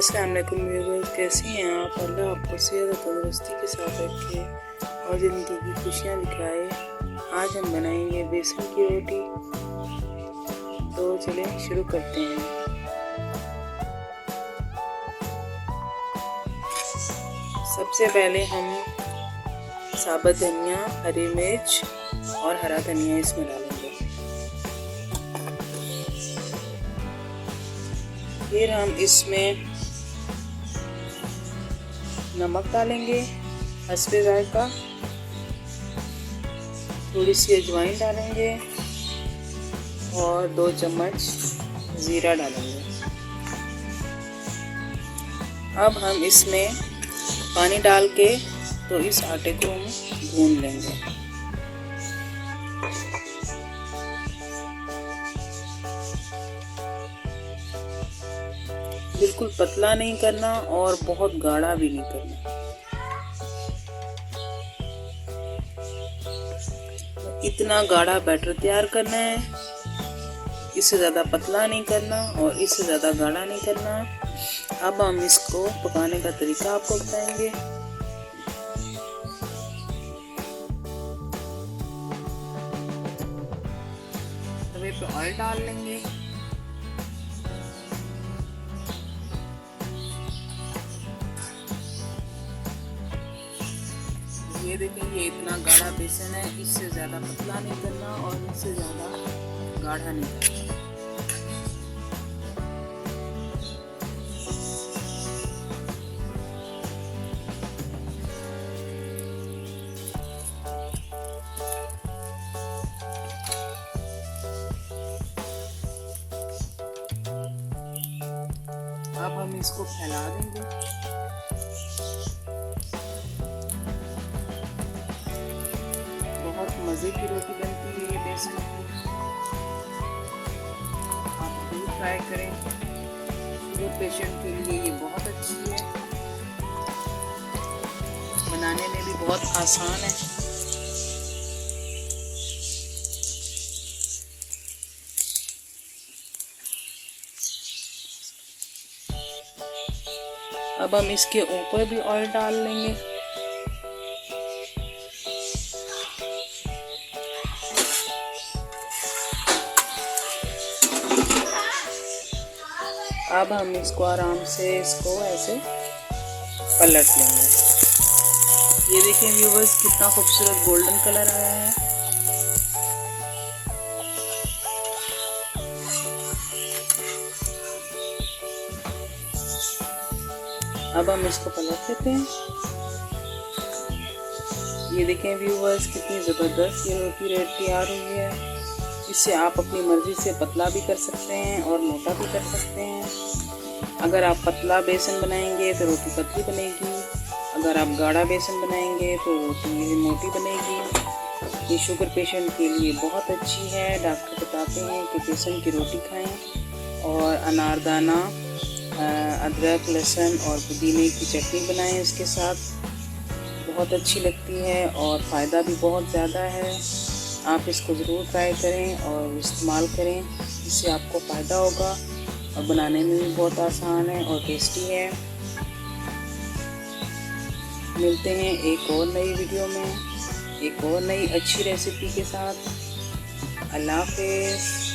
वालेकुम व्यूवर्स कैसे हैं आप? अल्लाह आपको सेहत और तंदुरुस्ती के साथ रखे और ज़िंदगी की खुशियाँ दिखाए। आज हम बनाएँगे बेसन की रोटी। तो चले शुरू करते हैं। सबसे पहले हम साबुत धनिया, हरी मिर्च और हरा धनिया इसमें डालेंगे। फिर हम इसमें नमक डालेंगे हंसपे जायका थोड़ी सी अजवाइन डालेंगे और दो चम्मच ज़ीरा डालेंगे। अब हम इसमें पानी डाल के तो इस आटे को हम भून लेंगे। बिल्कुल पतला नहीं करना और बहुत गाढ़ा भी नहीं करना। इतना गाढ़ा बैटर तैयार करना है, इससे ज़्यादा पतला नहीं करना और इससे ज़्यादा गाढ़ा नहीं करना। अब हम इसको पकाने का तरीका आपको बताएँगे। तवे ऑयल डाल लेंगे। ये देखें, ये इतना गाढ़ा बेसन है, इससे ज़्यादा पतला नहीं करना और इससे ज़्यादा गाढ़ा नहीं करना। अब हम इसको फैला देंगे। मज़े की रोटी बनती है ये बेसन की आप ज़रूर ट्राई करें। शुगर पेशेंट के लिए ये बहुत अच्छी है। बनाने में भी बहुत आसान है। अब हम इसके ऊपर भी ऑयल डाल लेंगे। अब हम इसको आराम से इसको ऐसे पलट लेंगे। ये देखें व्यूवर्स कितना खूबसूरत गोल्डन कलर आया है। अब हम इसको पलट लेते हैं। ये देखें व्यूवर्स कितनी ज़बरदस्त ये रोटी रेड तैयार हुई है। इससे आप अपनी मर्ज़ी से पतला भी कर सकते हैं और मोटा भी कर सकते हैं। अगर आप पतला बेसन बनाएँगे तो रोटी पतली बनेगी। अगर आप गाढ़ा बेसन बनाएँगे तो रोटी मोटी बनेगी। ये शुगर पेशेंट के लिए बहुत अच्छी है। डॉक्टर बताते हैं कि बेसन की रोटी खाएँ और अनारदाना अदरक, लहसुन और पुदीने की चटनी बनाएँ इसके साथ। बहुत अच्छी लगती है और फ़ायदा भी बहुत ज़्यादा है। आप इसको ज़रूर ट्राई करें और इस्तेमाल करें, इससे आपको फ़ायदा होगा। और बनाने में भी बहुत आसान है और टेस्टी है। मिलते हैं एक और नई वीडियो में, एक और नई अच्छी रेसिपी के साथ। अल्लाह हाफिज़।